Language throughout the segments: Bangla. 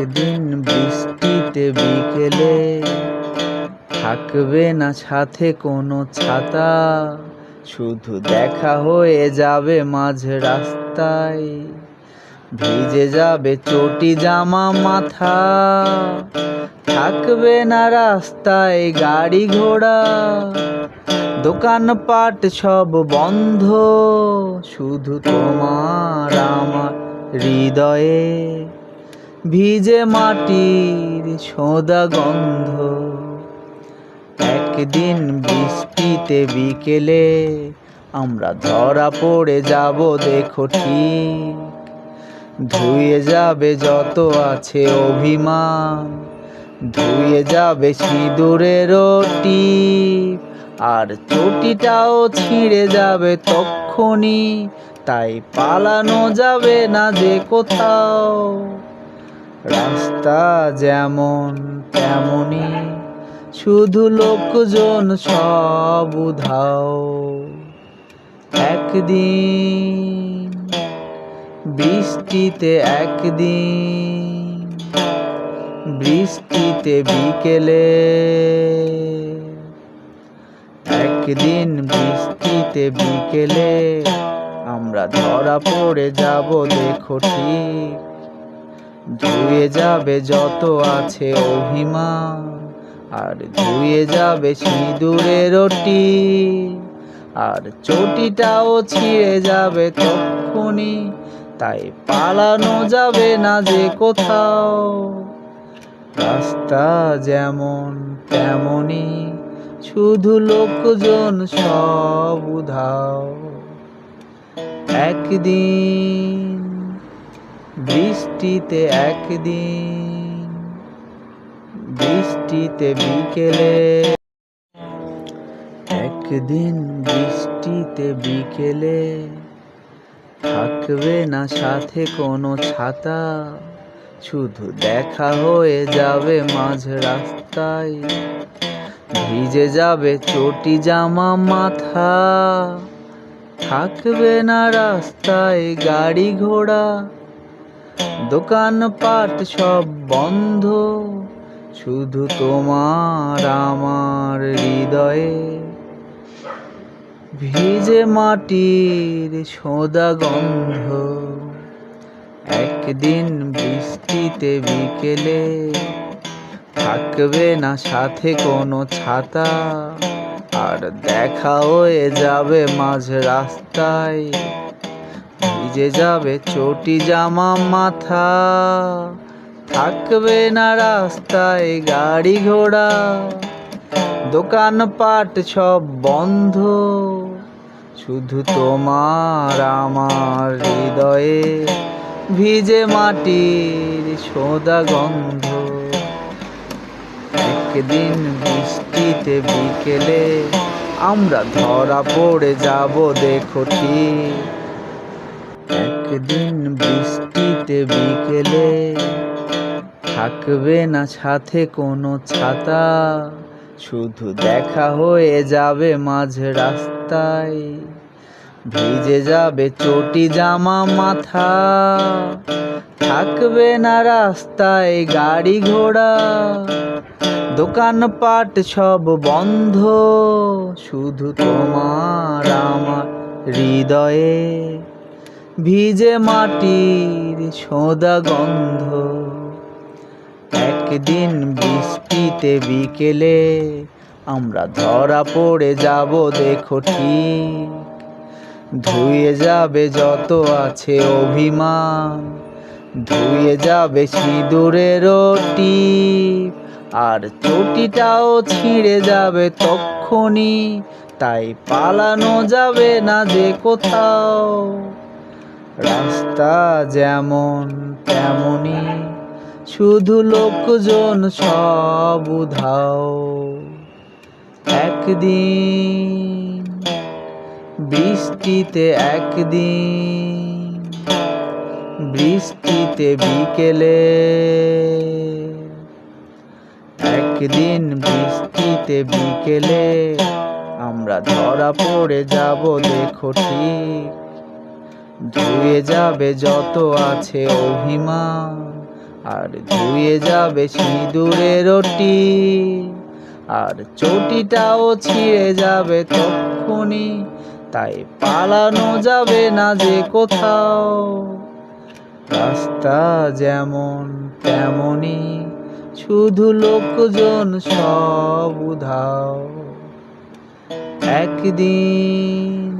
একদিন বৃষ্টিতে বিকেলে থাকবে না সাথে কোনো ছাতা শুধু দেখা হয়ে যাবে মাঝ রাস্তায় ভিজে যাবে চটি জামা মাথা, থাকবে না রাস্তায় গাড়ি ঘোড়া। দোকানপাট সব বন্ধ, শুধু তোমার আমার হৃদয়ে। ভিজে মাটির সোদা গন্ধ। একদিন বৃষ্টিতে বিকেলে আমরা ধরা পড়ে যাব, দেখো ঠিক। ধুয়ে যাবে যত আছে অভিমান, ধুয়ে যাবে সিঁদুরের টিপ আর চটিটাও ছিঁড়ে যাবে তক্ষণি তাই পালানো যাবে না যে কোথাও। রাস্তা যেমন তেমনই শুধু লোকজন সব উধাও। একদিন, বৃষ্টিতে একদিন, বৃষ্টিতে বিকেলে। একদিন, বৃষ্টিতে বিকেলে আমরা ধরা পড়ে যাব, দেখো ঠিক। ধুয়ে যাবে যত আছে অভিমান আর ধুয়ে যাবে সিঁদুরের টিপ আর চটিটাও ছিঁড়ে যাবে তক্ষুনি, তাই পালানো যাবে না যে কোথাও। রাস্তা যেমন তেমনই শুধু লোকজন সব উধাও। একদিন বৃষ্টিতে একদিন, বৃষ্টিতে বিকেলে। একদিন বৃষ্টিতে বিকেলে থাকবে না সাথে কোনো ছাতা, শুধু দেখা হয়ে যাবে মাঝ রাস্তায়। ভিজে যাবে চটি জামা মাথা, থাকবে না রাস্তায় গাড়ি ঘোড়া। দোকানপাট সব বন্ধ। শুধু তোমার আমার হৃদয়ে ভিজে মাটির সোদা গন্ধ। একদিন বৃষ্টিতে বিকেলে থাকবে না সাথে কোনো ছাতা, আর দেখা হয়ে যাবে মাঝ রাস্তায়। ভিজে যাবে চটি জামা মাথা। থাকবে না রাস্তায় গাড়ি ঘোড়া। দোকানপাট সব বন্ধ। শুধু তোমার আমার হৃদয়ে ভিজে মাটির সোদা গন্ধ। একদিন বৃষ্টিতে বিকেলে আমরা ধরা পড়ে যাব, দেখো ঠিক। একদিন বৃষ্টিতে বিকেলে থাকবে না সাথে কোনো ছাতা, শুধু দেখা হয়ে যাবে মাঝ রাস্তায়। ভিজে যাবে চটি জামা মাথা, থাকবে না রাস্তায় গাড়ি ঘোড়া। দোকানপাট সব বন্ধ, শুধু তোমার আমার হৃদয়ে। ভিজে মাটির সোদা গন্ধ। একদিন বৃষ্টিতে বিকেলে আমরা ধরা পড়ে যাব, দেখো ঠিক। ধুয়ে যাবে যত আছে অভিমান, ধুয়ে যাবে সিঁদুরের টিপ আর চটিটাও ছিঁড়ে যাবে তক্ষণি তাই পালানো যাবে না যে কোথাও। রাস্তা যেমন তেমনই শুধু লোকজন সব উধাও। একদিন বৃষ্টিতে একদিন বৃষ্টিতে বিকেলে একদিন বৃষ্টিতে বিকেলে আমরা ধরা পড়ে যাব, দেখো ঠিক। ধুয়ে যাবে যত আছে অভিমান আর ধুয়ে যাবে সিঁদুরে রটি, আর চটিটাও ছিঁড়ে যাবে তক্ষুনি, তাই পালানো যাবে না যে কোথাও। রাস্তা যেমন তেমনই শুধু লোকজন সব উধাও। একদিন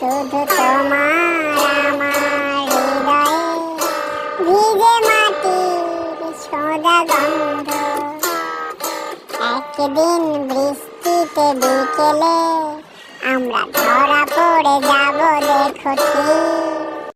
শুধু তোমার আমার হৃদয়ে ভিজে মাটির সোজা গন্ধ। একদিন বৃষ্টিতে বিকেলে আমরা ধরা পড়ে যাব দেখো ঠিক।